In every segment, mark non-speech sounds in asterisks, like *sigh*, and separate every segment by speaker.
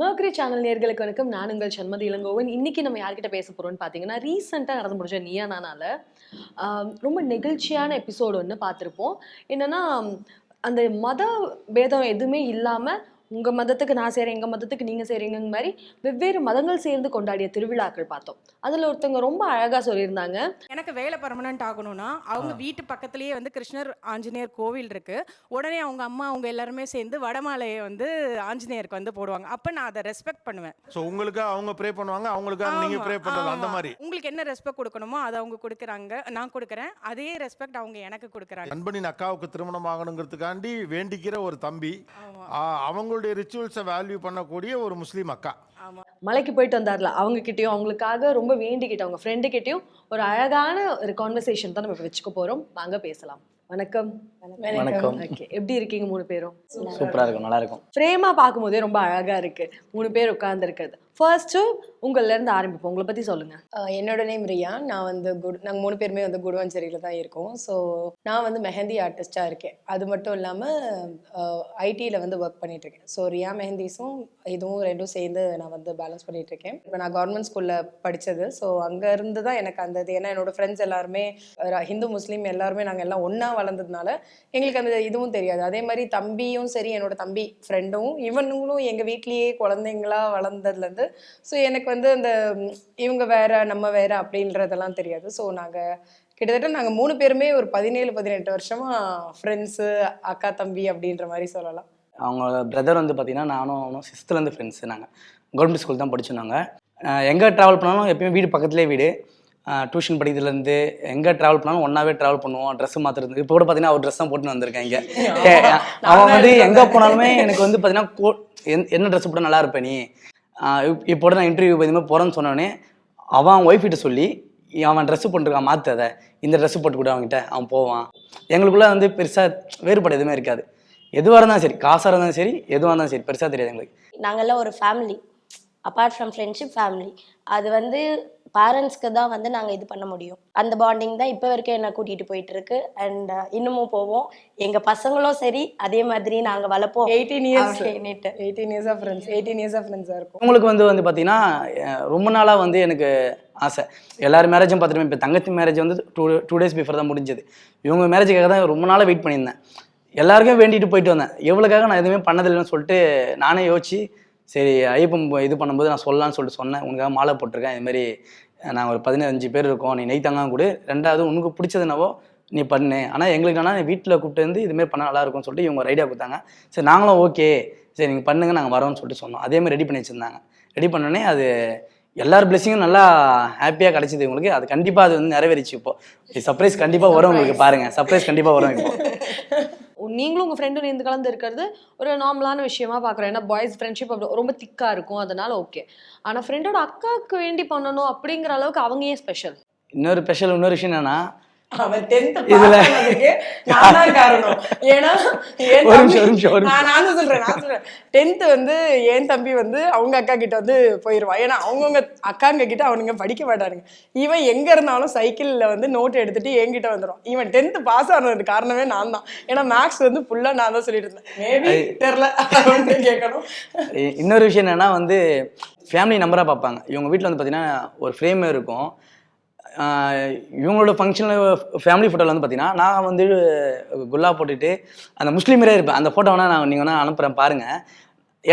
Speaker 1: மர்கரி channel நேர்களுக்கு வணக்கம். நான் உங்கள் சண்மதி இளங்கோவன். இன்றைக்கி நம்ம யார்கிட்ட பேச போகிறோம்னு பார்த்தீங்கன்னா ரீசெண்டாக நடந்து முடிஞ்ச நீயா நானால் ரொம்ப நெகிழ்ச்சியான எபிசோடு ஒன்று பார்த்துருப்போம் என்னென்னா அந்த மத பேதம் எதுவுமே இல்லாமல் உங்கள் மதத்துக்கு நான் செய்கிறேன் எங்கள் மதத்துக்கு நீங்கள் செய்கிறீங்க மாதிரி வெவ்வேறு மதங்கள் சேர்ந்து கொண்டாடிய திருவிழாக்கள் பார்த்தோம். அதில் ஒருத்தவங்க ரொம்ப அழகாக சொல்லியிருந்தாங்க.
Speaker 2: எனக்கு வேலை பர்மனெண்ட் ஆகணும்னா அவங்க வீட்டு பக்கத்துலயே வந்து கிருஷ்ணர் ஆஞ்சநேயர் கோவில் இருக்கு. உடனே அவங்க அம்மா அவங்க எல்லாருமே சேர்ந்து வடமாலையை வந்து ஆஞ்சநேயருக்கு வந்து போடுவாங்க. அப்ப நான் அதை ரெஸ்பெக்ட் பண்ணுவேன்.
Speaker 3: ஸோ உங்களுக்கு அவங்க ப்ரே பண்ணுவாங்க அவங்களுக்காக நீங்க
Speaker 2: ஆமா,
Speaker 3: ப்ரே பண்றது அந்த. மாதிரி.
Speaker 2: உங்களுக்கு என்ன ரெஸ்பெக்ட் கொடுக்கணுமோ அதை அவங்க கொடுக்குறாங்க. நான் கொடுக்குறேன். அதே ரெஸ்பெக்ட் அவங்க எனக்கு கொடுக்குறாங்க.
Speaker 3: நண்பனின் அக்காவுக்கு திருமணம் ஆகணுங்கிறதுக்காண்டி வேண்டிக்கிற ஒரு தம்பி. ஆ, அவங்களுடைய ரிச்சுவல்ஸை வேல்யூ பண்ணக்கூடிய ஒரு முஸ்லீம் அக்கா.
Speaker 2: ஆமா.
Speaker 1: மலைக்கு போயிட்டு வந்தார்ல அவங்க கிட்டயும் அவங்களுக்காக ரொம்ப வேண்டிக்கிட்ட அவங்க ஃப்ரெண்டு கிட்டயும் ஒரு அழகான ஒரு கான்வர்சேஷன் தான் நம்ம வச்சுக்க போறோம். வாங்க பேசலாம். வணக்கம்.
Speaker 4: வணக்கம்.
Speaker 1: ஓகே எப்படி இருக்கீங்க மூணு பேரும்?
Speaker 4: சூப்பரா இருக்கும் நல்லா இருக்கும்.
Speaker 1: ஃப்ரேமா பார்க்கும்போதே ரொம்ப அழகா இருக்கு. மூணு பேர் உட்கார்ந்து இருக்கிறது ஃபர்ஸ்ட்டு உங்கள்லேருந்து ஆரம்பிப்போம். உங்களை பற்றி
Speaker 5: சொல்லுங்கள் என்னோட நேம் ரியா. நான் வந்து குட் நாங்கள் மூணு பேருமே வந்து குடுவஞ்சேரியில் தான் இருக்கோம். ஸோ நான் வந்து மெஹந்தி ஆர்டிஸ்ட்டாக இருக்கேன். அது மட்டும் இல்லாமல் ஐடியில் வந்து ஒர்க் பண்ணிகிட்ருக்கேன் இருக்கேன் ஸோ ரியா மெஹந்திஸும் இதுவும் ரெண்டும் சேர்ந்து நான் வந்து பேலன்ஸ் பண்ணிகிட்ருக்கேன் இருக்கேன் இப்போ நான் கவர்மெண்ட் ஸ்கூலில் படித்தது ஸோ அங்கேருந்து தான் எனக்கு அந்த இது. ஏன்னா என்னோட ஃப்ரெண்ட்ஸ் எல்லாருமே ஹிந்து முஸ்லீம் எல்லாருமே நாங்கள் எல்லாம் ஒன்றா வளர்ந்ததுனால எங்களுக்கு அந்த இதுவும் தெரியாது. அதே மாதிரி தம்பியும் சரி என்னோட தம்பி ஃப்ரெண்டும் இவனுங்களும் எங்கள் வீட்லேயே குழந்தைங்களா வளர்ந்ததுலேருந்து ஸோ எனக்கு வந்து அந்த இவங்க வேற நம்ம வேற அப்படின்றதெல்லாம் தெரியாது. ஸோ நாங்கள் கிட்டத்தட்ட நாங்கள் மூணு பேருமே ஒரு பதினேழு பதினெட்டு வருஷமா ஃப்ரெண்ட்ஸு அக்கா தம்பி அப்படின்ற மாதிரி சொல்லலாம்.
Speaker 4: அவங்க பிரதர் வந்து பார்த்தீங்கன்னா நானும் அவனும் சிக்ஸ்த்துலேருந்து ஃப்ரெண்ட்ஸ் நாங்கள் கவர்மெண்ட் ஸ்கூல் தான் படிச்சோம் எங்கே ட்ராவல் பண்ணாலும் எப்பயுமே வீடு பக்கத்துலேயே வீடு. டியூஷன் படிக்கிறதுலேருந்து எங்கே ட்ராவல் பண்ணாலும் ஒன்றாவே ட்ராவல் பண்ணுவோம். ட்ரெஸ் மாற்றுறது இப்போ கூட பார்த்தீங்கன்னா அவர் ட்ரெஸ் தான் போட்டுன்னு வந்திருக்கேன் இங்கே. அவன் வந்து எங்கே போனாலுமே எனக்கு வந்து பார்த்தீங்கன்னா கோ- என்- என்ன ட்ரெஸ் போட்டால் நல்லா இருப்ப நீ? இப்போ நான் இன்டர்வியூ எதுவுமே போகிறேன்னு சொன்னோடனே அவன் ஒய்ஃப் கிட்ட சொல்லி அவன் ட்ரெஸ் போட்டுருக்கான் மாற்று அதை. இந்த ட்ரெஸ் போட்டு கூட அவன்கிட்ட அவன் போவான். எங்களுக்குள்ள வந்து பெருசாக வேறுபாடு எதுவுமே இருக்காது. எதுவாக இருந்தாலும் சரி காசாக இருந்தாலும் சரி எதுவாக இருந்தாலும் சரி பெருசாக தெரியாது எங்களுக்கு.
Speaker 6: நாங்கள்லாம் ஒரு family apart from friendship family அது வந்து பேரண்ட்ஸ்க்கு தான் வந்து நாங்கள் இது பண்ண முடியும். அந்த பாண்டிங் தான் இப்போ வரைக்கும் என்ன கூட்டிகிட்டு போயிட்டு இருக்கு அண்ட் இன்னமும் போவோம். எங்கள் பசங்களும் சரி அதே மாதிரி நாங்கள் வளர்ப்போம்.
Speaker 5: Eighteen years eighteen years of friends eighteen years of ஃப்ரெண்ட்ஸாக இருக்கும்.
Speaker 4: உங்களுக்கு வந்து வந்து பார்த்தீங்கன்னா ரொம்ப நாளாக வந்து எனக்கு ஆசை. எல்லாரும் மேரேஜும் பார்த்துட்டு இப்போ தங்கச்சி மேரேஜ் வந்து டூ டூ டேஸ் பிஃபோர் தான் முடிஞ்சது. இவங்க மேரேஜுக்காக தான் ரொம்ப நாளாக வெயிட் பண்ணியிருந்தேன். எல்லாருக்கும் வேண்டிட்டு போயிட்டு வந்தேன். எவ்வளோக்காக நான் எதுவுமே பண்ணதில்லைன்னு சொல்லிட்டு நானே யோசிச்சு சரி ஐயப்பன் இது பண்ணும்போது நான் சொல்லலாம்னு சொல்லிட்டு சொன்னேன். உனக்காக மாலை போட்டிருக்கேன். இதுமாரி நாங்கள் ஒரு பதினஞ்சு பேர் இருக்கோம். நீ நெய் தங்காம கொடு. ரெண்டாவது உனக்கு பிடிச்சது என்னவோ நீ பண்ணு. ஆனால் எங்களுக்கு ஆனால் வீட்டில் கூப்பிட்டு வந்து இதுமாரி பண்ணால் நல்லா இருக்கும்னு சொல்லிட்டு இவங்க ஒரு ஐடியா கொடுத்தாங்க. சரி நாங்களும் ஓகே சரி நீங்கள் பண்ணுங்க நாங்கள் வரோம்னு சொல்லிட்டு சொன்னோம். அதே மாதிரி ரெடி பண்ணி வச்சுருந்தாங்க. ரெடி பண்ணோடனே அது எல்லார் பிளெஸிங்கும் நல்லா ஹாப்பியாக கிடச்சிது உங்களுக்கு அது கண்டிப்பாக அது வந்து நிறைவேறிச்சு இப்போ. சர்ப்ரைஸ் கண்டிப்பாக வரும் உங்களுக்கு பாருங்கள் சர்ப்ரைஸ் கண்டிப்பாக வரும் இப்போ.
Speaker 1: நீங்களும் உங்கள் ஃப்ரெண்டும் நேர்ந்து கலந்து இருக்கிறது ஒரு நார்மலான விஷயமா பார்க்குறோம். ஏன்னா பாய்ஸ் ஃப்ரெண்ட்ஷிப் அப்படி ரொம்ப திக்காக இருக்கும். அதனால ஓகே ஆனால் ஃப்ரெண்டோட அக்காவுக்கு வேண்டி பண்ணணும் அப்படிங்கிற அளவுக்கு அவங்க ஏன் ஸ்பெஷல்
Speaker 4: இன்னொரு ஸ்பெஷல் இன்னொரு விஷயம் என்னன்னா
Speaker 5: அவன் டென்த்
Speaker 4: இதுல-
Speaker 5: நான் காரணம். ஏன்னா என் நான் நானும் சொல்றேன் நான் சொல்றேன். டென்த் வந்து என் தம்பி வந்து அவங்க அக்கா கிட்ட வந்து போயிருவான் ஏன்னா அவங்கவுங்க அக்காங்க கிட்ட அவனுங்க படிக்க மாட்டானுங்க. இவன் எங்க இருந்தாலும் சைக்கிள்ல வந்து நோட் எடுத்துட்டு என்கிட்ட வந்துடும் இவன் டென்த் பாஸ் ஆனதுக்கு காரணமே நான் தான். ஏன்னா மேக்ஸ் வந்து ஃபுல்லா நான் தான் சொல்லிட்டு இருந்தேன். மேபி தெரியல. கேட்கணும்
Speaker 4: இன்னொரு விஷயம் என்னன்னா வந்து ஃபேமிலி நம்பராக பார்ப்பாங்க. இவங்க வீட்டில் வந்து பார்த்தீங்கன்னா ஒரு ஃப்ரேம் இருக்கும். இவங்களோட ஃபங்க்ஷனில் ஃபேமிலி ஃபோட்டோவில் வந்து பார்த்தீங்கன்னா நான் வந்து குல்லா போட்டுட்டு அந்த முஸ்லீம் இருப்பேன். அந்த ஃபோட்டோ வேணால் நான் நீங்கள் வேணால் அனுப்புகிறேன் பாருங்கள்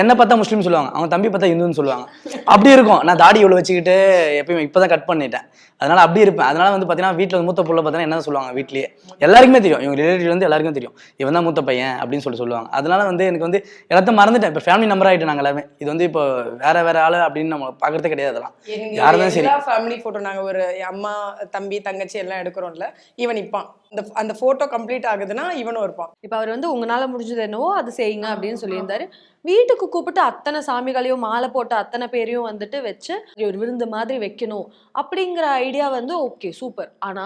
Speaker 4: என்னை பார்த்தா முஸ்லீம் சொல்லுவாங்க. அவங்க தம்பி பார்த்தா இந்துன்னு சொல்லுவாங்க. அப்படி இருக்கும். நான் தாடி இவ்வளோ வச்சுக்கிட்டு எப்பயுமே இப்போ தான் கட் பண்ணிட்டேன். அதனால அப்படி இருப்பேன். அதனால வந்து பார்த்தீங்கன்னா வீட்டில் வந்து மூத்த புள்ள பார்த்தீங்கன்னா என்ன சொல்லுவாங்க வீட்லயே? எல்லாருக்குமே தெரியும். இவங்க ரிலேட்டிவ் வந்து எல்லாருக்கும் தெரியும். இவன் தான் மூத்த பையன் அப்படின்னு சொல்லி சொல்லுவாங்க. அதனால வந்து எனக்கு வந்து எல்லாத்தையும் மறந்துட்டேன். இப்போ ஃபேமிலி நம்பர் ஆகிட்டு நாங்கள் எல்லாமே. இது வந்து இப்போ வேற வேற ஆளு அப்படின்னு நம்ம பார்க்கறதே கிடையாது அதெல்லாம். யார் தான் சரி.
Speaker 5: ஃபேமிலி போட்டோ நாங்க ஒரு அம்மா தம்பி தங்கச்சி எல்லாம் எடுக்கிறோம்ல. இவன் நிப்பான். அந்த அந்த போட்டோ கம்ப்ளீட் ஆகுதுன்னா இவனும் இருப்பான்.
Speaker 1: இப்போ அவர் வந்து உங்களால முடிஞ்சது என்னவோ அது செய்யுங்க அப்படின்னு சொல்லியிருந்தாரு. வீட்டுக்கு கூப்பிட்டு அத்தனை சாமிகளையும் மாலை போட்ட அத்தனை பேரையும் வந்துட்டு வச்சு ஒரு விருந்து மாதிரி வைக்கணும் அப்படிங்கிற ஐடியா வந்து ஓகே சூப்பர் ஆனா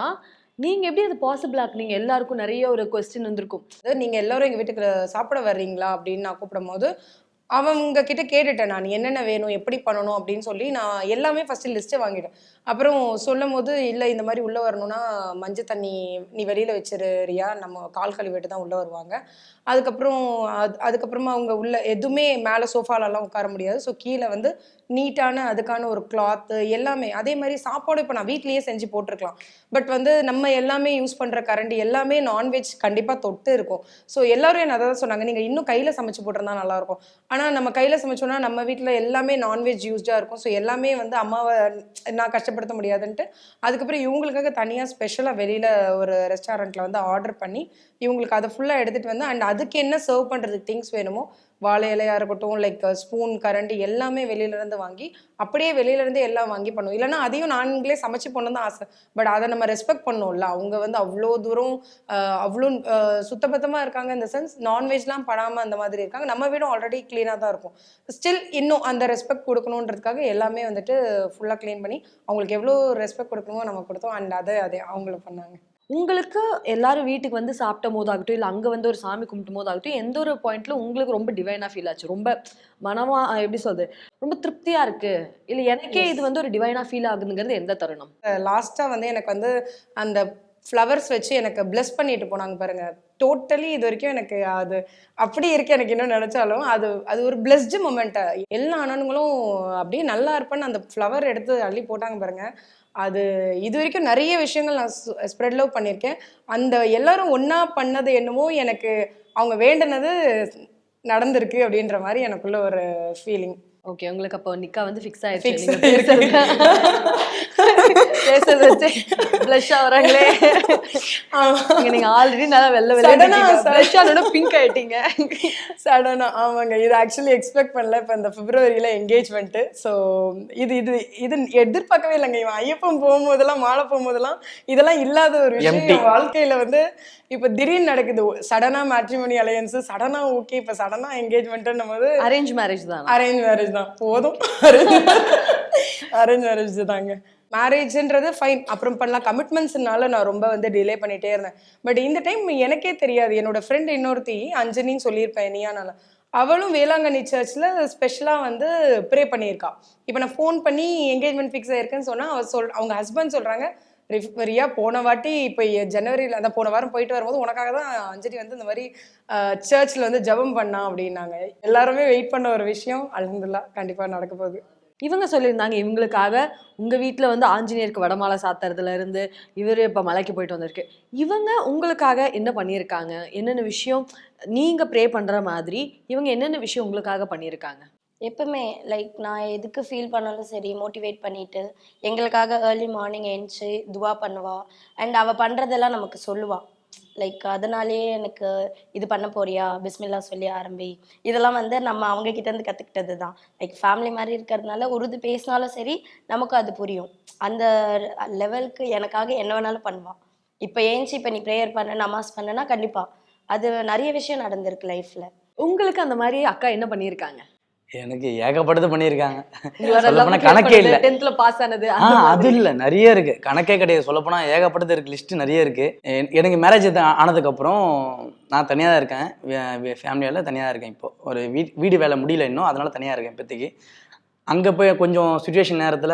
Speaker 1: நீங்க எப்படி அது பாசிபிள் ஆக்குனீங்க எல்லாருக்கும் நிறைய ஒரு கொஸ்டின் வந்திருக்கும்.
Speaker 5: நீங்க எல்லாரும் எங்க வீட்டுக்கு சாப்பிட வர்றீங்களா? அப்படின்னு நான் கூப்பிடும் போது அவங்க கிட்ட கேட்டுட்டேன் நான். என்னென்ன வேணும் எப்படி பண்ணணும் அப்படின்னு சொல்லி நான் எல்லாமே ஃபஸ்ட்டு லிஸ்ட்டை வாங்கிட்டேன். அப்புறம் சொல்லும் போது இல்லை இந்த மாதிரி உள்ளே வரணும்னா மஞ்சள் தண்ணி நீ வெளியில் வச்சிரு ரியா. நம்ம கால் கழுவிட்டு தான் உள்ளே வருவாங்க. அதுக்கப்புறம் அது அதுக்கப்புறமா அவங்க உள்ள எதுவுமே மேலே சோஃபாலெல்லாம் உட்கார முடியாது. ஸோ கீழே வந்து நீட்டான அதுக்கான ஒரு கிளாத்து எல்லாமே. அதே மாதிரி சாப்பாடு இப்போ நான் வீட்லேயே செஞ்சு போட்டிருக்கலாம். பட் வந்து நம்ம எல்லாமே யூஸ் பண்ணுற கரண்டி எல்லாமே நான்வெஜ் கண்டிப்பாக தொட்டு இருக்கும். ஸோ எல்லோரும் என்ன அதான் சொன்னாங்க நீங்கள் இன்னும் கையில் சமைச்சு போட்டிருந்தா நல்லாயிருக்கும். ஆனால் நம்ம கையில் சமைச்சோன்னா நம்ம வீட்டில் எல்லாமே நான்வெஜ் யூஸ்டாக இருக்கும். ஸோ எல்லாமே வந்து அம்மாவை நான் கஷ்டப்படுத்த முடியாதுன்ட்டு அதுக்கப்புறம் இவங்களுக்காக தனியாக ஸ்பெஷலாக வெளியில் ஒரு ரெஸ்டாரண்ட்டில் வந்து ஆர்டர் பண்ணி இவங்களுக்கு அதை ஃபுல்லாக எடுத்துகிட்டு வந்து அண்ட் அதுக்கு என்ன சர்வ் பண்ணுறதுக்கு திங்ஸ் வேணுமோ வாழை இலையாக இருக்கட்டும் லைக் ஸ்பூன் கரண்டி எல்லாமே வெளியிலேருந்து வாங்கி அப்படியே வெளியிலேருந்து எல்லாம் வாங்கி பண்ணுவோம். இல்லைனா அதையும் நாங்களே சமைச்சு பண்ணணும் தான் ஆசை. பட் அதை நம்ம ரெஸ்பெக்ட் பண்ணோம்ல அவங்க வந்து அவ்வளோ தூரம் அவ்வளோ சுத்தபத்தமாக இருக்காங்க இந்த சென்ஸ் நான்வெஜ்லாம் படாமல் அந்த மாதிரி இருக்காங்க. நம்ம வீடும் ஆல்ரெடி க்ளீனாக தான் இருக்கும். ஸ்டில் இன்னும் அந்த ரெஸ்பெக்ட் கொடுக்கணுன்றதுக்காக எல்லாமே வந்துட்டு ஃபுல்லாக க்ளீன் பண்ணி அவங்களுக்கு எவ்வளோ ரெஸ்பெக்ட் கொடுக்கணுமோ நம்ம கொடுத்தோம். அண்ட் அதை அதே அவங்களும் பண்ணாங்க.
Speaker 1: உங்களுக்கு எல்லாரும் வீட்டுக்கு வந்து சாப்பிட்ட போதாகட்டும் இல்லை அங்கே வந்து ஒரு சாமி கும்பிட்டும் போதாகட்டும் எந்த ஒரு பாயிண்ட்ல உங்களுக்கு ரொம்ப டிவைனாக ஃபீல் ஆச்சு? ரொம்ப மனமா எப்படி சொல்றது? ரொம்ப திருப்தியா இருக்கு? இல்லை எனக்கே இது வந்து ஒரு டிவைனாக ஃபீல் ஆகுதுங்கிறது எந்த தருணம்?
Speaker 5: லாஸ்ட்டாக வந்து எனக்கு வந்து அந்த ஃப்ளவர்ஸ் வச்சு எனக்கு bless பண்ணிட்டு போனாங்க பாருங்க. டோட்டலி இது வரைக்கும் எனக்கு அது அப்படி இருக்கு எனக்கு இன்னும் நினைச்சாலும் அது அது ஒரு பிளஸ்டு மொமெண்ட்டை எல்லா அண்ணனுங்களும் அப்படியே நல்லா இருப்பேன்னு அந்த ஃப்ளவர் எடுத்து அள்ளி போட்டாங்க பாருங்க. அது இது வரைக்கும் நிறைய விஷயங்கள் நான் ஸ்ப்ரெட் லவ் பண்ணியிருக்கேன். அந்த எல்லாரும் ஒன்றா பண்ணது என்னமோ எனக்கு அவங்க வேண்டுனது நடந்திருக்கு அப்படின்ற மாதிரி எனக்குள்ள ஒரு ஃபீலிங்
Speaker 1: ஓகே உங்களுக்கு அப்போ நிக்கா வந்து ஃபிக்ஸ் ஆயிடுச்சு. பேசுறது வச்சு ப்ளஷ் ஆகுறாங்களே இங்க நீங்க ஆல்ரெடி நல்லா வெள்ளை
Speaker 5: Sudden ஆ,
Speaker 1: வெள்ளை
Speaker 5: sudden-
Speaker 1: ப்ளஷ் ஆனோட பிங்க் ஆயிட்டீங்க.
Speaker 5: சடனா ஆமாங்க. இது ஆக்சுவலி எக்ஸ்பெக்ட் பண்ணல. இப்போ இந்த பிப்ரவரியில என்கேஜ்மெண்ட்டு ஸோ இது இது இது எதிர்பார்க்கவே இல்லைங்க. இவன் ஐயப்பன் போகும்போதெல்லாம் மாலை போகும்போதெல்லாம் இதெல்லாம் இல்லாத ஒரு விஷயம். வாழ்க்கையில வந்து இப்போ திடீர்னு நடக்குது. சடனா மேட்ரிமோனி அலையன்ஸ் சடனா ஓகே இப்போ சடனா என்கேஜ்மெண்ட்னும் போது
Speaker 1: அரேஞ்ச் மேரேஜ் தான்.
Speaker 5: அரேஞ்ச் மேரேஜ் தான். போதும். அரேஞ்ச் மேரேஜ் தாங்க. மேரேஜ்ன்றது ஃபைன் அப்புறம் பண்ணலாம். கமிட்மெண்ட்ஸ்னால நான் ரொம்ப வந்து டிலே பண்ணிட்டே இருந்தேன். பட் இந்த டைம் எனக்கே தெரியாது. என்னோட ஃப்ரெண்ட் இன்னொருத்தி அஞ்சனின்னு சொல்லியிருப்பேன் நீயானால. அவளும் வேளாங்கண்ணி சர்ச்சில் ஸ்பெஷலாக வந்து ப்ரே பண்ணியிருக்கா. இப்போ நான் ஃபோன் பண்ணி என்கேஜ்மெண்ட் ஃபிக்ஸ் ஆயிருக்குன்னு சொன்னால் அவள் சொல் அவங்க ஹஸ்பண்ட் சொல்கிறாங்க ரியா போன வாட்டி இப்போ ஜனவரியில் அந்த போன வாரம் போயிட்டு வரும்போது உனக்காக தான் அஞ்சலி வந்து இந்த மாதிரி சர்ச்சில் வந்து ஜெபம் பண்ணா அப்படின்னாங்க. எல்லாருமே வெயிட் பண்ண ஒரு விஷயம். அலமதுல்லா கண்டிப்பாக நடக்க போகுது.
Speaker 1: இவங்க சொல்லியிருந்தாங்க இவங்களுக்காக உங்கள் வீட்டில் வந்து ஆஞ்சநேயருக்கு வடமாலை சாத்துறதுலேருந்து இவர் இப்போ மலைக்கு போயிட்டு வந்திருக்கு. இவங்க உங்களுக்காக என்ன பண்ணியிருக்காங்க? என்னென்ன விஷயம் நீங்கள் ப்ரே பண்ணுற மாதிரி இவங்க என்னென்ன விஷயம் உங்களுக்காக பண்ணியிருக்காங்க?
Speaker 6: எப்பவுமே லைக் நான் எதுக்கு ஃபீல் பண்ணாலும் சரி மோட்டிவேட் பண்ணிட்டு எங்களுக்காக ஏர்லி மார்னிங் எழுந்துச்சு துவா பண்ணுவா. அண்ட் அவள் பண்ணுறதெல்லாம் நமக்கு சொல்லுவாள் லைக் அதனாலேயே எனக்கு இது பண்ண போறியா? பிஸ்மில்லா சொல்லி ஆரம்பி. இதெல்லாம் வந்து நம்ம அவங்க கிட்ட இருந்து கத்துக்கிட்டது தான் லைக் ஃபேமிலி மாதிரி இருக்கிறதுனால உருது பேசினாலும் சரி நமக்கு அது புரியும். அந்த லெவலுக்கு எனக்காக என்ன வேணாலும் பண்ணுவா இப்போ ஏஞ்சி இப்போ நீ ப்ரேயர் பண்ண நமாஸ் பண்ணனா கண்டிப்பா. அது நிறைய விஷயம் நடந்திருக்கு லைஃப்ல
Speaker 1: உங்களுக்கு அந்த மாதிரி அக்கா என்ன பண்ணியிருக்காங்க?
Speaker 4: எனக்கு ஏகப்பட்டது பண்ணியிருக்காங்க. கணக்கே இல்லை.
Speaker 1: டென்த்ல பாஸ் ஆனது.
Speaker 4: ஆ அது. இல்லை. நிறைய இருக்கு. கணக்கே கிடையாது. சொல்லப்போனா ஏகப்பட்டது இருக்கு. லிஸ்ட் நிறைய இருக்கு. என்- எனக்கு மேரேஜ் ஆனதுக்கப்புறம் நான் தனியாக தான் இருக்கேன். ஃபேமிலியால் தனியாக தான் இருக்கேன் இப்போ. ஒரு வீட் வீடு வேலை முடியல இன்னும். அதனால தனியாக இருக்கேன் இப்போதைக்கு. அங்கே போய் கொஞ்சம் சுச்சுவேஷன் நேரத்தில்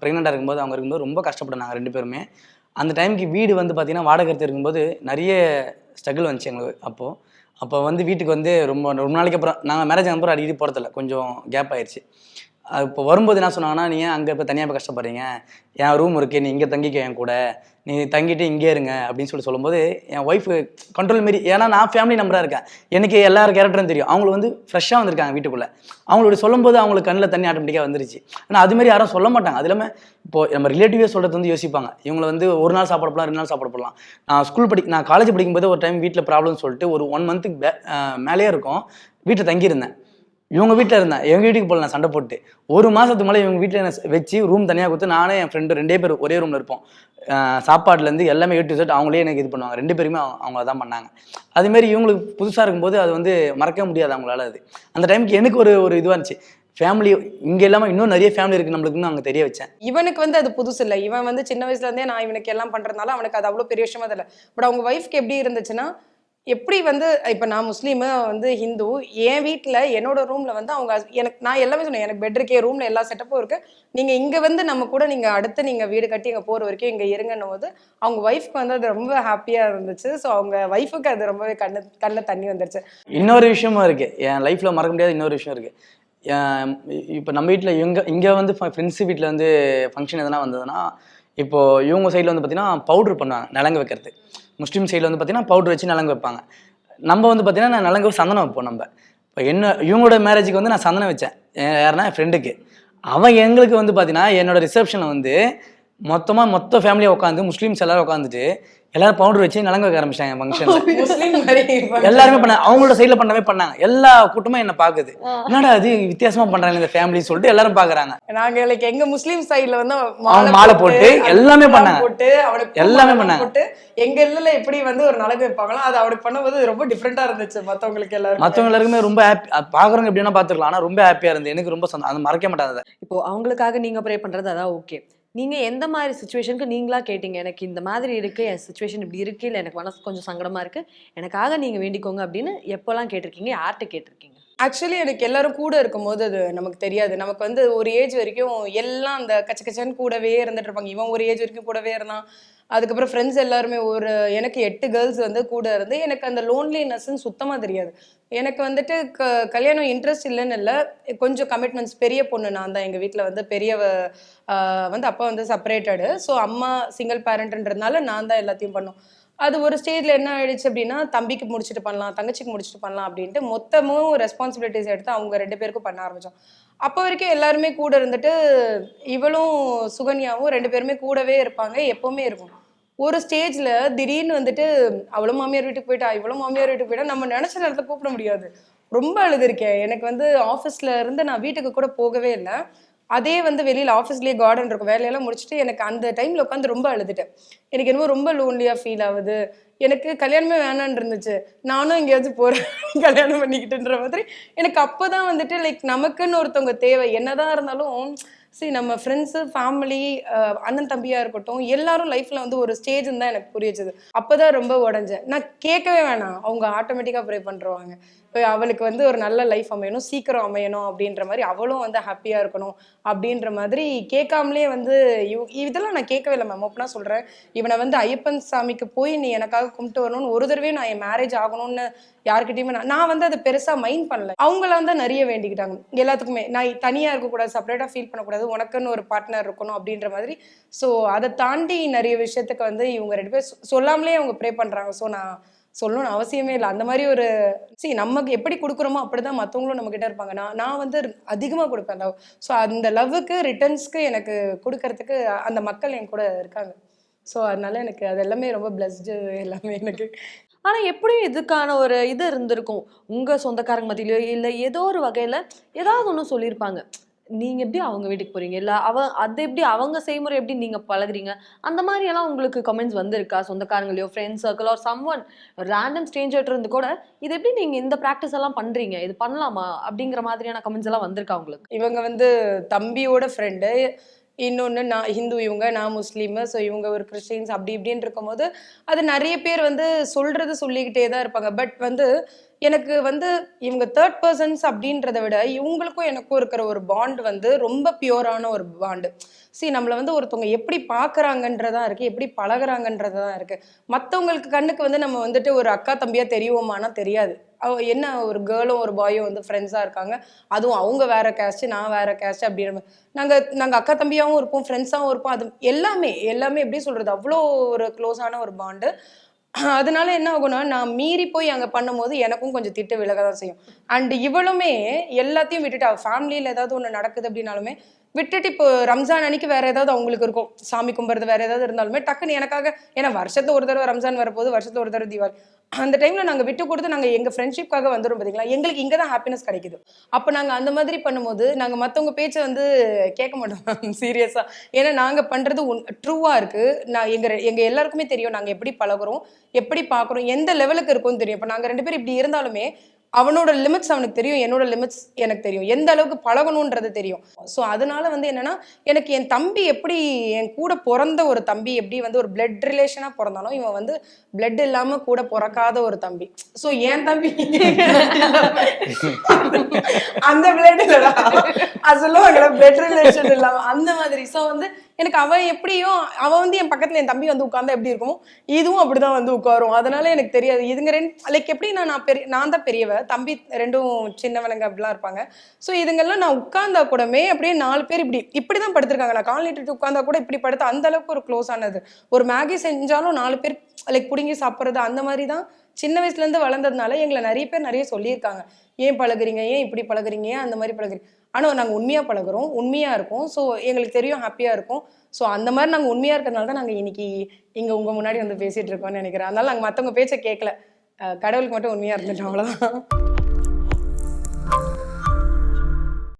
Speaker 4: ப்ரெக்னெண்ட்டாக இருக்கும்போது அவங்க இருக்கும்போது ரொம்ப கஷ்டப்பட்டாங்க ரெண்டு பேருமே. அந்த டைமுக்கு வீடு வந்து பார்த்தீங்கன்னா வாடகை இருக்கும்போது நிறைய ஸ்ட்ரகிள் வந்துச்சு எங்களுக்கு அப்போது அப்போ வந்து வீட்டுக்கு வந்து ரொம்ப ரொம்ப நாளைக்கு அப்புறம் நாங்கள் மேரேஜ் அப்புறம் அடிக்கடி போகிறதில்ல கொஞ்சம் கேப் ஆயிடுச்சு இப்போ வரும்போது என்ன சொன்னாங்கன்னா நீ ஏன் அங்கே இப்போ தனியாக போய் கஷ்டப்படுறீங்க? என் ரூம் இருக்குது நீ இங்கே தங்கிக்க என் கூட. நீ தங்கிட்டு இங்கே இருங்க அப்படின்னு சொல்லி சொல்லும்போது என் ஒய்ஃப் கண்ட்ரோல் மாரி ஏன்னா நான் ஃபேமிலி நம்பராக இருக்கேன். எனக்கு எல்லா கேரக்டரும் தெரியும். அவங்களுக்கு வந்து ஃப்ரெஷ்ஷாக வந்திருக்காங்க வீட்டுக்குள்ளே. அவங்களோட சொல்லும்போது அவங்களுக்கு கண்ணில் தண்ணி ஆட்டோமேட்டிக்காக வந்துருச்சு. ஆனால் அது யாரும் சொல்ல மாட்டாங்க. அது இல்லாமல் இப்போ நம்ம ரிலேட்டிவே சொல்கிறது வந்து யோசிப்பாங்க. இவங்களை வந்து ஒரு நாள் சாப்பிட போடலாம் ரெண்டு நாள் சாப்பிட போடலாம். நான் ஸ்கூல் படி நான் காலேஜ் படிக்கும்போது ஒரு டைம் வீட்டில் ப்ராப்ளம்னு சொல்லிட்டு ஒரு ஒன் மந்த்துக்கு மேலேயே இருக்கும். வீட்டில் தங்கியிருந்தேன். இவங்க வீட்டில் இருந்தேன். எங்கள் வீட்டுக்கு போகல நான் சண்டை போட்டு. ஒரு மாதத்துக்கு மேலே இவங்க வீட்டில் என்ன வச்சு ரூம் தனியாக கொடுத்து நானே என் ஃப்ரெண்டு ரெண்டே பேர் ஒரே ரூமில் இருப்போம். ஆஹ் சாப்பாடுலேருந்து எல்லாமே ஏ டு அவங்களே எனக்கு இது பண்ணுவாங்க. ரெண்டு பேருமே அவங்க தான் பண்ணாங்க. அதுமாரி இவங்களுக்கு புதுசாக இருக்கும்போது அது வந்து மறக்க முடியாது அவங்களால அது. அந்த டைமுக்கு எனக்கு ஒரு ஒரு இதுவாக இருந்துச்சு. ஃபேமிலி இங்கே இல்லாமல் இன்னும் நிறைய ஃபேமிலி இருக்குது நம்மளுக்குன்னு அங்கே தெரிய வச்சேன்.
Speaker 5: இவனுக்கு வந்து அது புதுசு இல்லை. இவன் வந்து சின்ன வயசுல இருந்தே நான் இவனுக்கு எல்லாம் பண்றதுனால அவனுக்கு அது அவ்வளோ பெரிய விஷயமா தெரியல. பட் அவங்க ஒய்ஃப்க்கு எப்படி இருந்துச்சுன்னா எப்படி வந்து இப்போ நான் முஸ்லீமு வந்து ஹிந்து என் வீட்டில் என்னோட ரூமில் வந்து அவங்க எனக்கு நான் எல்லாமே சொன்னேன் எனக்கு பெட் இருக்கே ரூமில் எல்லா செட்டப்பும் இருக்கு. நீங்கள் இங்கே வந்து நம்ம கூட நீங்கள் அடுத்து நீங்கள் வீடு கட்டி இங்கே போகிற வரைக்கும் இங்கே இருங்கன்னும் போது அவங்க ஒய்ஃப்க்கு வந்து அது ரொம்ப ஹாப்பியாக இருந்துச்சு. ஸோ அவங்க ஒய்ஃபுக்கு அது ரொம்பவே கண்ணு கண்ணில் தண்ணி வந்துருச்சு.
Speaker 4: இன்னொரு விஷயமும் இருக்குது என் லைஃப்பில் மறக்க முடியாத இன்னொரு விஷயம் இருக்குது இப்போ நம்ம வீட்டில் இங்கே இங்கே வந்து ஃப்ரெண்ட்ஸு வீட்டில் வந்து ஃபங்க்ஷன் எதனா வந்ததுன்னா இப்போது இவங்க சைடில் வந்து பார்த்தீங்கன்னா பவுடர் பண்ணுவாங்க நலங்கு வைக்கிறது. முஸ்லீம் சைடில் வந்து பார்த்தீங்கன்னா பவுடர் வச்சு நலங்கு வைப்பாங்க. நம்ம வந்து பார்த்தீங்கன்னா நான் நலங்கு சந்தனம் வைப்போம் நம்ம. இப்போ என்ன இவங்களோட மேரேஜுக்கு வந்து நான் சந்தனம் வச்சேன். யாருன்னா என் ஃப்ரெண்டுக்கு அவன் எங்களுக்கு வந்து பார்த்தீங்கன்னா என்னோட ரிசப்ஷனில் வந்து மொத்தமாக மொத்த ஃபேமிலியாக உட்காந்து முஸ்லீம்ஸ் எல்லோரும் உட்காந்துட்டு எல்லாரும் பவுடர் வச்சு நலங்கு வைக்க
Speaker 5: முஸ்லீம் மாதிரி
Speaker 4: எல்லாருமே பண்ணாங்க. அவங்களோட சைடுல பண்ணவே பண்ணாங்க. எல்லா கூட்டமும் என்ன பாக்குது. என்னடா அது வித்தியாசமா பண்றாங்க இந்த ஃபேமிலி சொல்லிட்டு எல்லாரும் பாக்குறாங்க.
Speaker 5: நாங்க லைக் எங்க முஸ்லீம் சைடுல வந்து
Speaker 4: அவங்க மாலை போட்டு எல்லாமே பண்ணாங்க.
Speaker 5: போட்டு அவனுக்கு
Speaker 4: எல்லாமே பண்ணாங்க.
Speaker 5: போட்டு எங்க இல்ல எப்படி வந்து ஒரு நலங்கு வைப்பாங்களோ அது அவனுக்கு பண்ணும்போது ரொம்ப டிஃப்ரெண்டா இருந்துச்சு மத்தவங்களுக்கு எல்லாரும்.
Speaker 4: மத்தவங்க எல்லாருக்குமே ரொம்ப ஹாப்பி பாக்குறவங்க எப்படின்னா பாத்துக்கலாம். ஆனா ரொம்ப ஹாப்பியா இருந்து எனக்கு ரொம்ப சந்தோஷம் அது மறக்க மாட்டாங்க.
Speaker 1: இப்போ அவங்களுக்காக நீங்க ப்ரே பண்றது அதான் ஓகே நீங்கள் எந்த மாதிரி சுச்சுவேஷனுக்கு நீங்களா கேட்டீங்க? எனக்கு இந்த மாதிரி இருக்குது என் சுச்சுவேஷன் இப்படி இருக்குது இல்லை எனக்கு மனசு கொஞ்சம் சங்கடமாக இருக்குது எனக்காக நீங்கள் வேண்டிக்கோங்க அப்படின்னு எப்போல்லாம் கேட்டிருக்கீங்க? யார்கிட்ட கேட்டிருக்கீங்க?
Speaker 5: ஆக்சுவலி எனக்கு எல்லாரும் கூட இருக்கும்போது அது நமக்கு தெரியாது. நமக்கு வந்து ஒரு ஏஜ் வரைக்கும் எல்லாம் அந்த கச்ச கச்சன்னு கூடவே இருந்துட்டு இருப்பாங்க. இவன் ஒரு ஏஜ் வரைக்கும் கூடவே இருந்தான். அதுக்கப்புறம் ஃப்ரெண்ட்ஸ் எல்லாருமே ஒரு எனக்கு எட்டு கேர்ள்ஸ் வந்து கூட இருந்து எனக்கு அந்த லோன்லினஸ்ன்னு சுத்தமாக தெரியாது. எனக்கு வந்துட்டு க கல்யாணம் இன்ட்ரெஸ்ட் இல்லைன்னு இல்லை. கொஞ்சம் கமிட்மெண்ட்ஸ் பெரிய பொண்ணு நான் தான். எங்கள் வீட்டில் வந்து பெரியவ வந்து அப்பா வந்து செப்பரேட்டடு ஸோ அம்மா சிங்கிள் பேரண்ட்ன்றதுனால நான் தான் எல்லாத்தையும் பண்ணோம். அது ஒரு ஸ்டேஜில் என்ன ஆயிடுச்சு அப்படின்னா தம்பிக்கு முடிச்சுட்டு பண்ணலாம் தங்கச்சிக்கு முடிச்சுட்டு பண்ணலாம் அப்படின்ட்டு மொத்தமும் ரெஸ்பான்சிபிலிட்டிஸ் எடுத்து அவங்க ரெண்டு பேருக்கும் பண்ண ஆரம்பித்தோம் அப்போ வரைக்கும் எல்லாருமே கூட இருந்துட்டு இவளும் சுகன்யாவும் ரெண்டு பேருமே கூடவே இருப்பாங்க எப்போவுமே இருக்கும். ஒரு ஸ்டேஜில் திடீர்னு வந்துட்டு அவளும் மாமியார் வீட்டுக்கு போயிட்டா இவளும் மாமியார் வீட்டுக்கு போயிட்டா? நம்ம நினச்ச நேரத்தில் கூப்பிட முடியாது. ரொம்ப அழுதுருக்கேன். எனக்கு வந்து ஆஃபீஸில் இருந்து நான் வீட்டுக்கு கூட போகவே இல்லை. அதே வந்து வெளியில் ஆஃபீஸ்லேயே கார்டன் இருக்கும். வேலையெல்லாம் முடிச்சுட்டு எனக்கு அந்த டைமில் உட்காந்து ரொம்ப அழுதுட்டேன். எனக்கு என்னமோ ரொம்ப லோன்லியாக ஃபீல் ஆகுது. எனக்கு கல்யாணமே வேணான்னு இருந்துச்சு. நானும் எங்கேயாச்சும் போகிறேன் *laughs* கல்யாணம் பண்ணிக்கிட்டுன்ற மாதிரி. எனக்கு அப்போ தான் வந்துட்டு லைக் நமக்குன்னு ஒருத்தவங்க தேவை. என்னதான் இருந்தாலும் சரி நம்ம ஃப்ரெண்ட்ஸு ஃபேமிலி அண்ணன் தம்பியாக இருக்கட்டும் எல்லாரும் லைஃப்பில் வந்து ஒரு ஸ்டேஜ்னு தான் எனக்கு புரியுது அப்போ தான் ரொம்ப உடஞ்சேன். நான் கேட்கவே வேணாம். அவங்க ஆட்டோமேட்டிக்காக ப்ரே பண்ணுறவாங்க இப்போ அவளுக்கு வந்து ஒரு நல்ல லைஃப் அமையணும் சீக்கிரம் அமையணும் அப்படின்ற மாதிரி அவளும் வந்து ஹாப்பியாக இருக்கணும் அப்படின்ற மாதிரி கேட்காமலே வந்து இவ் இதெல்லாம் நான் கேட்கவே இல்லை மேம் அப்படின்னா சொல்கிறேன் இவனை வந்து ஐயப்பன் சாமிக்கு போய் நீ எனக்காக கும்பிட்டு வரணும்னு ஒரு தடவை நான் என் மேரேஜ் ஆகணும்னு யாருக்கிட்டையுமே நான் நான் வந்து அதை பெருசாக மைண்ட் பண்ணல. அவங்களாம் தான் நிறைய வேண்டிக்கிட்டாங்க. எல்லாத்துக்குமே. நான் தனியாக இருக்கக்கூடாது செப்பரேட்டாக ஃபீல் பண்ணக்கூடாது உனக்குன்னு ஒரு பார்ட்னர் இருக்கணும் அப்படின்ற மாதிரி. ஸோ அதை தாண்டி நிறைய விஷயத்துக்கு வந்து இவங்க ரெண்டு பேர் சொல்லாமலே அவங்க ப்ரே பண்ணுறாங்க ஸோ நான் சொல்லணும்னு அவசியமே இல்லை. அந்த மாதிரி ஒரு சி நமக்கு எப்படி கொடுக்குறோமோ அப்படிதான் மற்றவங்களும் நம்ம கிட்ட இருப்பாங்க. நான் நான் வந்து அதிகமாக கொடுப்பேன் லவ் ஸோ அந்த லவ்வுக்கு ரிட்டர்ன்ஸ்க்கு எனக்கு கொடுக்கறதுக்கு அந்த மக்கள் என் கூட இருக்காங்க. ஸோ அதனால எனக்கு அது எல்லாமே ரொம்ப பிளஸ்டு எல்லாமே எனக்கு.
Speaker 1: ஆனால் எப்படியும் இதுக்கான ஒரு இது இருந்திருக்கும். உங்கள் சொந்தக்காரங்க மத்தியிலையோ இல்லை ஏதோ ஒரு வகையில் ஏதாவது ஒன்று சொல்லியிருப்பாங்க. நீங்கள் எப்படி அவங்க வீட்டுக்கு போகிறீங்க இல்லை அவ அது எப்படி அவங்க செய்முறை எப்படி நீங்கள் பழகுறீங்க? அந்த மாதிரியெல்லாம் உங்களுக்கு கமெண்ட்ஸ் வந்திருக்கா? சொந்தக்காரங்களையோ ஃப்ரெண்ட்ஸ் சர்க்கிள் ஒரு சம் ஒன் ரேண்டம் ஸ்ட்ரேஞ்சர் இருந்து கூட இது எப்படி நீங்கள் இந்த ப்ராக்டிஸ் எல்லாம் பண்ணுறீங்க இது பண்ணலாமா? அப்படிங்கிற மாதிரியான கமெண்ட்ஸ் எல்லாம் வந்திருக்கா உங்களுக்கு?
Speaker 5: இவங்க வந்து தம்பியோட ஃப்ரெண்டு இன்னொன்று நான் ஹிந்து இவங்க நான் முஸ்லீமு ஸோ இவங்க ஒரு கிறிஸ்டின்ஸ் அப்படி இப்படின்னு இருக்கும்போது அது நிறைய பேர் வந்து சொல்கிறது சொல்லிக்கிட்டே தான் இருப்பாங்க. பட் வந்து எனக்கு வந்து இவங்க தேர்ட் பர்சன்ஸ் அப்படின்றத விட இவங்களுக்கும் எனக்கும் இருக்கிற ஒரு பாண்ட் வந்து ரொம்ப பியூரான ஒரு பாண்டு சி நம்மளை வந்து ஒருத்தவங்க எப்படி பார்க்குறாங்கன்றதா இருக்குது எப்படி பழகுறாங்கன்றதா இருக்குது மற்றவங்களுக்கு கண்ணுக்கு வந்து நம்ம வந்துட்டு ஒரு அக்கா தம்பியாக தெரியுவோமானா தெரியாது. என்ன ஒரு கேர்ளும் ஒரு பாயும் வந்து ஃப்ரெண்ட்ஸாக இருக்காங்க. அதுவும் அவங்க வேற கேஸ்ட் நான் வேற கேஸ்ட் அப்படின்ற நாங்கள் நாங்கள் அக்கா தம்பியாகவும் இருப்போம் ஃப்ரெண்ட்ஸாகவும் இருப்போம். அது எல்லாமே எல்லாமே எப்படி சொல்கிறது அவ்வளோ ஒரு க்ளோஸான ஒரு பாண்டு அதனால என்ன ஆகும்னா நான் மீறி போய் அங்கே பண்ணும்போது எனக்கும் கொஞ்சம் திட்டு விலக தான் செய்யும். அண்ட் இவளுமே எல்லாத்தையும் விட்டுட்டு அவள் ஃபேமிலியில் ஏதாவது ஒன்று நடக்குது அப்படின்னாலுமே விட்டுட்டு இப்போ ரம்ஜான் அன்னைக்கு வேற ஏதாவது அவங்களுக்கு இருக்கும். சாமி கும்பிட்றது வேற ஏதாவது இருந்தாலுமே டக்குன்னு எனக்காக ஏன்னா வருஷத்துல ஒரு தடவை ரம்ஜான் வரப்போது வருஷத்துல ஒரு தடவை தீபாவளி. அந்த டைம்ல நாங்க விட்டு கொடுத்து நாங்க எங்க ஃப்ரெண்ட்ஷிப்காக வந்துடும் பாத்தீங்களா? எங்களுக்கு இங்க தான் ஹாப்பினஸ் கிடைக்குது. அப்போ நாங்க அந்த மாதிரி பண்ணும்போது நாங்க மத்தவங்க பேச்சை வந்து கேட்க மாட்டோம் *laughs* சீரியஸா ஏன்னா நாங்க பண்றது ட்ரூவா இருக்கு. நான் எங்க எங்க எல்லாருக்குமே தெரியும். நாங்க எப்படி பழகுறோம் எப்படி பார்க்குறோம் எந்த லெவலுக்கு இருக்கோம்னு தெரியும். இப்போ நாங்க ரெண்டு பேரும் இப்படி இருந்தாலுமே அவனோட லிமிட்ஸ் அவனுக்கு தெரியும் என்னோட லிமிட்ஸ் எனக்கு தெரியும். எந்த அளவுக்கு பழகணுன்றது தெரியும். ஸோ அதனால வந்து என்னன்னா எனக்கு என் தம்பி எப்படி என் கூட பிறந்த ஒரு தம்பி எப்படி வந்து ஒரு பிளட் ரிலேஷனாக பிறந்தாலும் இவன் வந்து பிளட் இல்லாம கூட பிறக்காத ஒரு தம்பி. ஸோ என் தம்பி அந்த பிளட் இல்லடா. அது சொல்லுவாங்கல்ல பிளட் ரிலேஷன் இல்லாமல் அந்த மாதிரி. ஸோ வந்து எனக்கு அவன் எப்படியோ அவன் வந்து என் பக்கத்தில் என் தம்பி வந்து உட்காந்தா எப்படி இருக்கும் இதுவும் அப்படி தான் வந்து உட்காரும். அதனால எனக்கு தெரியாது. இதுங்க ரெண்டு லைக் எப்படி நான் நான் பெரிய நான் தான் பெரியவ. தம்பி ரெண்டும் சின்னவனுங்க அப்படிலாம் இருப்பாங்க. ஸோ இதுங்கெல்லாம் நான் உட்காந்தா கூடமே அப்படியே நாலு பேர் இப்படி இப்படி தான் படுத்திருக்காங்க. நான் கால் நீட்டிட்டு உட்காந்தா கூட இப்படி படுத்து அந்த அளவுக்கு ஒரு க்ளோஸ் ஆனது. ஒரு மேகி செஞ்சாலும் நாலு பேர் லைக் பிடுங்கி சாப்பிட்றது அந்த மாதிரி தான் சின்ன வயசுலேருந்து வளர்ந்ததுனால எங்களை நிறைய பேர் நிறைய சொல்லியிருக்காங்க. ஏன் பழகுறீங்க? ஏன் இப்படி பழகுறீங்க? ஏன் அந்த மாதிரி பழகுறீங்க? ஆனால் நாங்கள் உண்மையாக பழகுறோம். உண்மையாக இருக்கோம். ஸோ எங்களுக்கு தெரியும் ஹாப்பியாக இருக்கும். ஸோ அந்த மாதிரி நாங்கள் உண்மையாக இருக்கிறதுனால தான் நாங்கள் இன்னைக்கு இங்கே உங்கள் முன்னாடி வந்து பேசிகிட்டு இருக்கோம்னு நினைக்கிறேன். அதனால நாங்கள் மற்றவங்க பேச்சை கேட்கல அஹ் கடவுளுக்கு மட்டும் உண்மையாக இருந்துட்டோம் அவ்வளோதான்